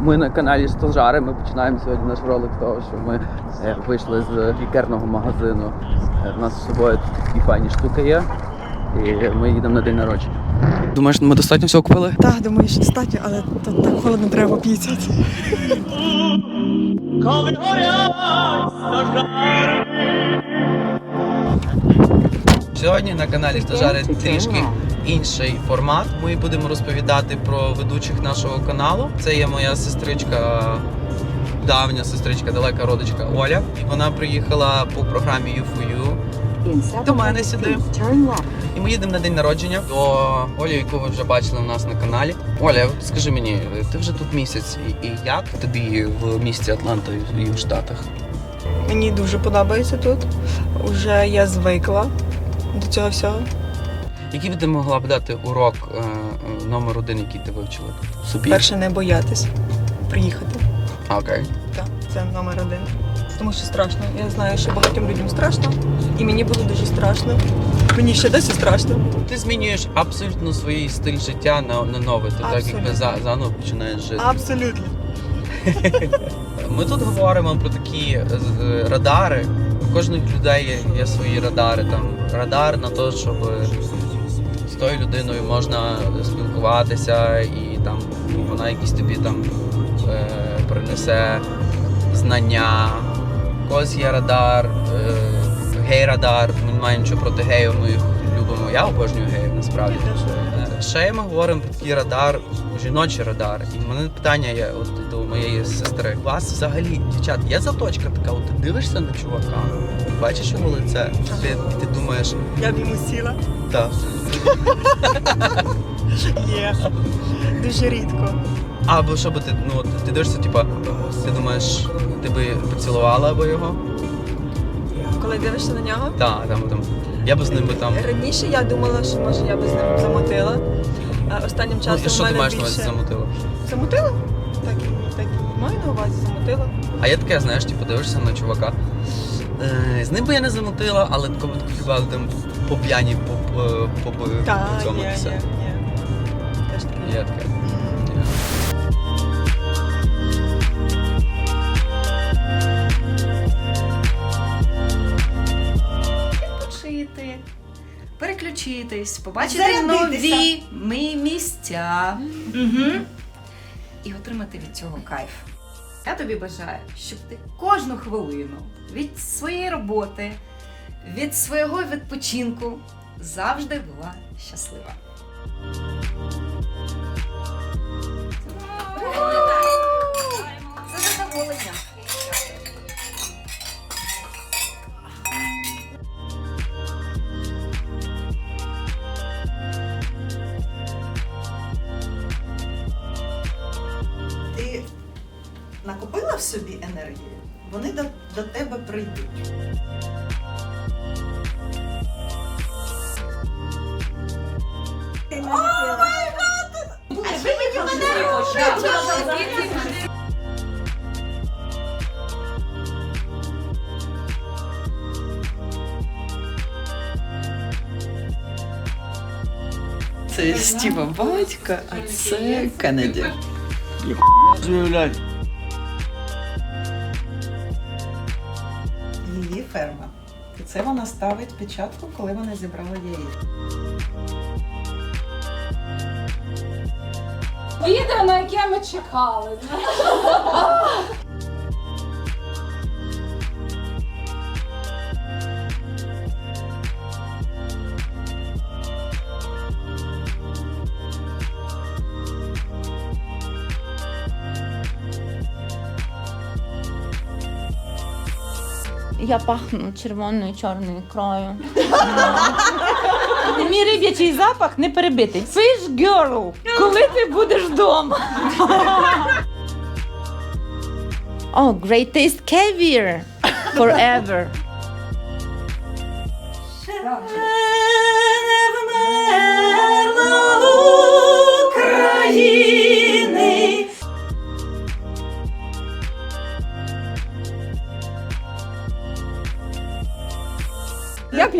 Ми на каналі Стожари. Ми починаємо сьогодні наш ролик з того, що ми е, вийшли з лікарного магазину. Е, У нас з собою такі файні штуки є. І ми їдемо на день народження. Думаєш, ми достатньо всього купили? Так, думаю, що достатньо, але тут так холодно треба п'ятдесят. Сьогодні на каналі Стажари трішки інший формат. Ми будемо розповідати про ведучих нашого каналу. Це є моя сестричка, давня сестричка, далека родичка Оля. Вона приїхала по програмі U4U. До мене сюди. І ми їдемо на день народження до Олі, яку ви вже бачили у нас на каналі. Оля, скажи мені, ти вже тут місяць, і, і як тобі в місті Атланта і в Штатах? Мені дуже подобається тут. Уже я звикла до цього всього. Який би ти могла б дати урок е, е, номер один, який ти вивчила собі? Перше, не боятись приїхати. А, Окей. Так, це номер один. Тому що страшно. Я знаю, що багатьом людям страшно, і мені було дуже страшно. Мені ще досі страшно. Ти змінюєш абсолютно свій стиль життя на, на нове. Ти так якби Абсолютно. за, заново починаєш жити. Абсолютно. Ми тут говоримо про такі е, радари. У кожних людей є, є свої радари. Там радар на те, щоб з тою людиною можна спілкуватися, і там вона якісь тобі там е, принесе знання. Когось є радар, е, гей-радар. Ми не маємо нічого проти геїв, ми їх любимо. Я обожнюю геїв насправді. Ще ми говоримо про такий радар, жіночий радар. І в мене питання є от до моєї сестри. У вас взагалі, дівчат, є заточка така, от ти дивишся на чувака, бачиш його лице, і ти, ти думаєш, Я б йому сіла. так. Є. Дуже рідко. Або що би ти, ну от ти дивишся, типа, ти думаєш, ти би поцілувала або його? Коли дивишся на нього, Так, там, там. Я би з ним би там. раніше я думала, що може я би з ним замотила. А останнім Ну, часом і що в ти маєш на більше... увазі замутило? Замотила? Так, так маю на увазі замотила. А я таке, знаєш, типу, дивишся на чувака. Е, з ним би я не замутила, але такому хіба там по п'яні по, по, по, по, по цьому є, є, є. Теж таке. Є таке. Переключитись, побачити Зарядитися. нові ми місця. Угу. І отримати від цього кайф. Я тобі бажаю, щоб ти кожну хвилину від своєї роботи, від свого відпочинку завжди була щаслива. Накопила в собі енергію, вони до, до тебе прийдуть. Це Стіва батька, а це Кеннеді. Її ферма. І це вона ставить печатку, коли вона зібрала яєчко. Відео, на яке ми чекали. Я пахну червоною чорною ікрою. Мій риб'ячий запах не перебитий. Fish girl, коли ти будеш вдома? Oh, great taste caviar forever.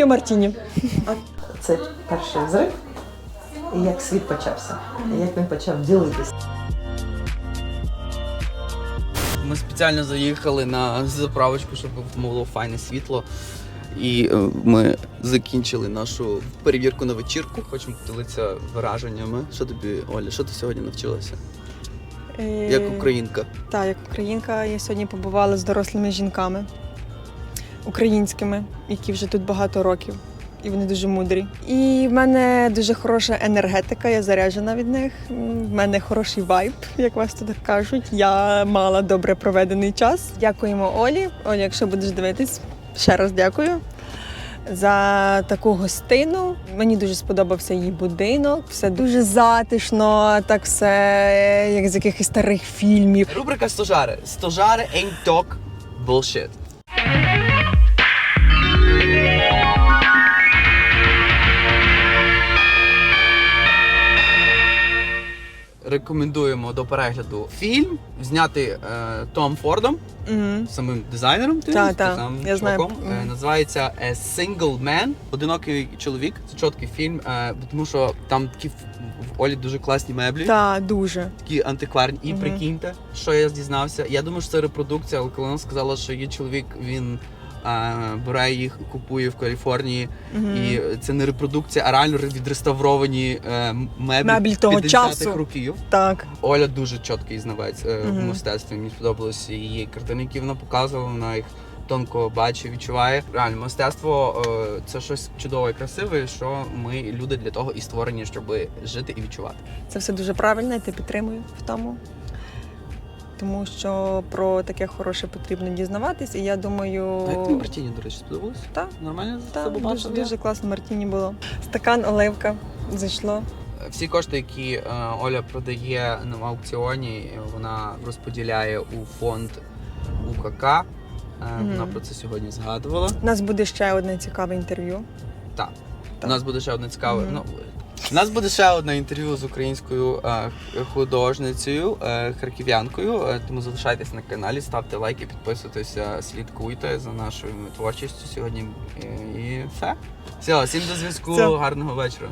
Я мартіні. Це перший взрив, і як світ почався, і як він почав ділитися. Ми спеціально заїхали на заправочку, щоб було файне світло. І е, ми закінчили нашу перевірку на вечірку. Хочемо поділитися враженнями. Що тобі, Оля, що ти сьогодні навчилася? Як українка? Так, як українка, я сьогодні побувала з дорослими жінками українськими, які вже тут багато років. І вони дуже мудрі. І в мене дуже хороша енергетика, я заряджена від них. В мене хороший вайб, як вас тут кажуть. Я мала добре проведений час. Дякуємо Олі. Олі, якщо будеш дивитись, ще раз дякую. За таку гостину мені дуже сподобався її будинок. Все дуже затишно, так все як з якихось старих фільмів. Рубрика Стожари. Стожари ain't talk bullshit. Рекомендуємо до перегляду фільм, знятий е, Том Фордом, Угу. самим дизайнером. Ти Та, та, самим я знаю. чуваком. Е, Мгм. називається е, Single Man. Одинокий чоловік. Це чіткий фільм, е, тому що там такі в, в Олі дуже класні меблі. Так, дуже. такі антикварні. І Мгм. прикиньте, що я дізнався. Я думаю, що це репродукція, але коли вона сказала, що її чоловік він е, бере їх, купує в Каліфорнії, Мгм. і це не репродукція, а реально відреставровані е, меблі, Меблі того 50-х часу. років. Так. Оля дуже чіткий знавець е, в Мгм. мистецтві. Мені сподобалися її картини, які вона показувала. Вона їх тонко бачить, відчуває. Реально, мистецтво е, це щось чудове і красиве, що ми люди для того і створені, щоб жити і відчувати. Це все дуже правильно, я тебе підтримую в тому. Тому що про таке хороше потрібно дізнаватись, і я думаю, А як тобі Мартіні, до речі, сподобалось? Так. Нормально та, себе дуже, дуже класно Мартіні було. Стакан оливка зайшло. Всі кошти, які е, Оля продає на аукціоні, вона розподіляє у фонд УКК. Е, Вона Мгм. про це сьогодні згадувала. У нас буде ще одне цікаве інтерв'ю. Так. Так. У нас буде ще одне цікаве. Мгм. Ну, у нас буде ще одне інтерв'ю з українською е, художницею, е, харків'янкою. Е, тому залишайтесь на каналі, ставте лайки, підписуйтеся, слідкуйте за нашою творчістю сьогодні. І все. Все, всім до зв'язку. Гарного вечора.